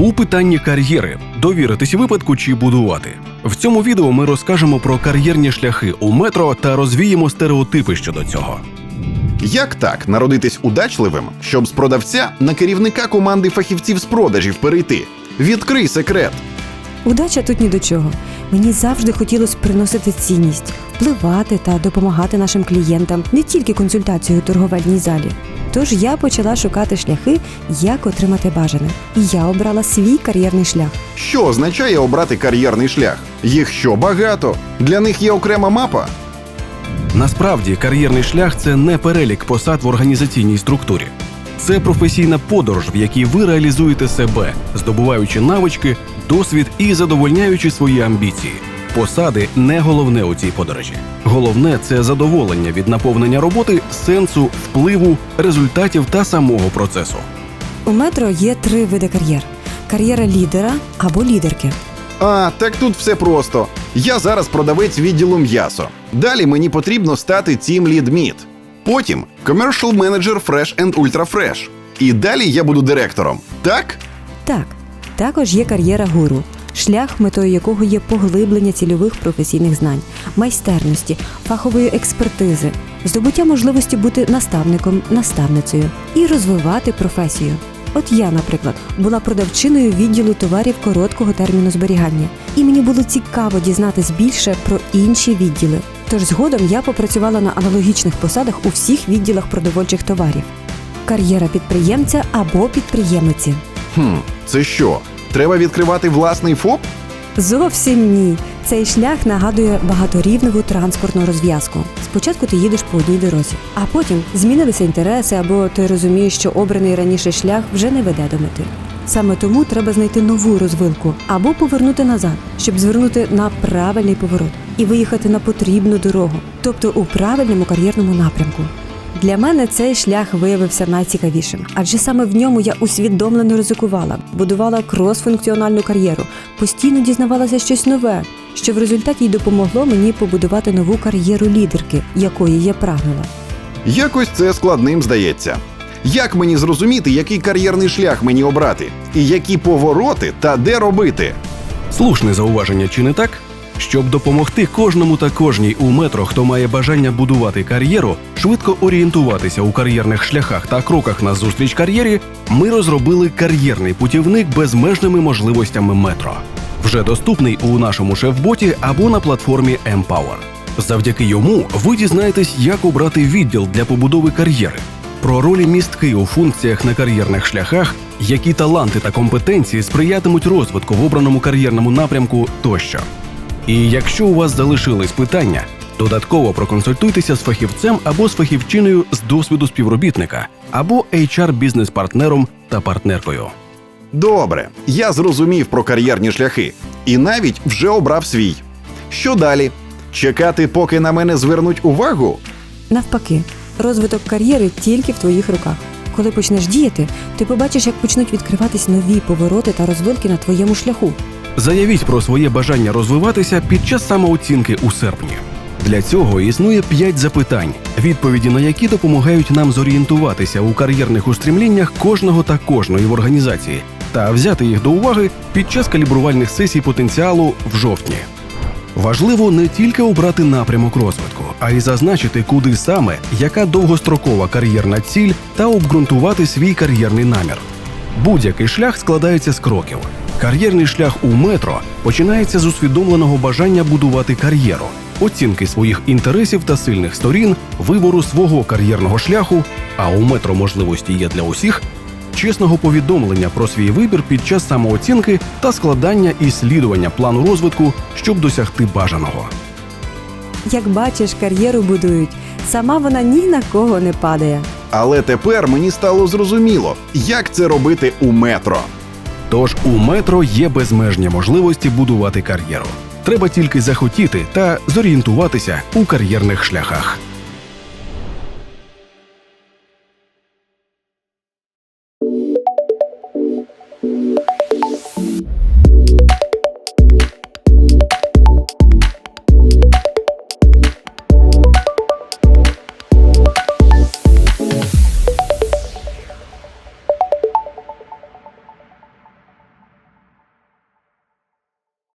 У питанні кар'єри довіритись випадку чи будувати. В цьому відео ми розкажемо про кар'єрні шляхи у метро та розвіємо стереотипи щодо цього. Як так народитись удачливим, щоб з продавця на керівника команди фахівців з продажів перейти? Відкрий секрет. Удача тут ні до чого. Мені завжди хотілося приносити цінність, впливати та допомагати нашим клієнтам не тільки консультацією у торговельній залі. Тож я почала шукати шляхи, як отримати бажане. І я обрала свій кар'єрний шлях. Що означає обрати кар'єрний шлях? Їх що багато? Для них є окрема мапа. Насправді, кар'єрний шлях це не перелік посад в організаційній структурі. Це професійна подорож, в якій ви реалізуєте себе, здобуваючи навички, досвід і задовольняючи свої амбіції. Посади не головне у цій подорожі. Головне це задоволення від наповнення роботи, сенсу, впливу, результатів та самого процесу. У метро є три види кар'єр: кар'єра лідера або лідерки. А, так тут все просто. Я зараз продавець відділу м'ясо. Далі мені потрібно стати Lead Meat. Потім Commercial Manager Fresh and Ultra Fresh. І далі я буду директором. Так? Так, також є кар'єра гуру, шлях, метою якого є поглиблення цільових професійних знань, майстерності, фахової експертизи, здобуття можливості бути наставником, наставницею і розвивати професію. От я, наприклад, була продавчиною відділу товарів короткого терміну зберігання, і мені було цікаво дізнатись більше про інші відділи. Тож згодом я попрацювала на аналогічних посадах у всіх відділах продовольчих товарів. Кар'єра підприємця або підприємиці. Хм, це що? Треба відкривати власний ФОП? Зовсім ні. Цей шлях нагадує багаторівневу транспортну розв'язку. Спочатку ти їдеш по одній дорозі, а потім змінилися інтереси, або ти розумієш, що обраний раніше шлях вже не веде до мети. Саме тому треба знайти нову розвилку або повернути назад, щоб звернути на правильний поворот і виїхати на потрібну дорогу, тобто у правильному кар'єрному напрямку. Для мене цей шлях виявився найцікавішим, адже саме в ньому я усвідомлено ризикувала, будувала крос-функціональну кар'єру, постійно дізнавалася щось нове, що в результаті й допомогло мені побудувати нову кар'єру лідерки, якої я прагнула. Якось це складним здається. Як мені зрозуміти, який кар'єрний шлях мені обрати, і які повороти та де робити? Слушне зауваження, чи не так? Щоб допомогти кожному та кожній у метро, хто має бажання будувати кар'єру, швидко орієнтуватися у кар'єрних шляхах та кроках на зустріч кар'єрі, ми розробили кар'єрний путівник безмежними можливостями метро. Вже доступний у нашому шеф-боті або на платформі Empower. Завдяки йому ви дізнаєтесь, як обрати відділ для побудови кар'єри, про ролі містки у функціях на кар'єрних шляхах, які таланти та компетенції сприятимуть розвитку в обраному кар'єрному напрямку тощо. І якщо у вас залишились питання, додатково проконсультуйтеся з фахівцем або з фахівчиною з досвіду співробітника, або HR-бізнес-партнером та партнеркою. Добре, я зрозумів про кар'єрні шляхи і навіть вже обрав свій. Що далі? Чекати, поки на мене звернуть увагу? Навпаки, розвиток кар'єри тільки в твоїх руках. Коли почнеш діяти, ти побачиш, як почнуть відкриватись нові повороти та розвилки на твоєму шляху. Заявіть про своє бажання розвиватися під час самооцінки у серпні. Для цього існує 5 запитань, відповіді на які допомагають нам зорієнтуватися у кар'єрних устремліннях кожного та кожної в організації та взяти їх до уваги під час калібрувальних сесій потенціалу в жовтні. Важливо не тільки обрати напрямок розвитку, а й зазначити, куди саме, яка довгострокова кар'єрна ціль та обґрунтувати свій кар'єрний намір. Будь-який шлях складається з кроків. Кар'єрний шлях у метро починається з усвідомленого бажання будувати кар'єру, оцінки своїх інтересів та сильних сторін, вибору свого кар'єрного шляху. А у метро можливості є для усіх. Чесного повідомлення про свій вибір під час самооцінки та складання і слідування плану розвитку, щоб досягти бажаного. Як бачиш, кар'єру будують. Сама вона ні на кого не падає. Але тепер мені стало зрозуміло, як це робити у метро. Тож у метро є безмежні можливості будувати кар'єру. Треба тільки захотіти та зорієнтуватися у кар'єрних шляхах.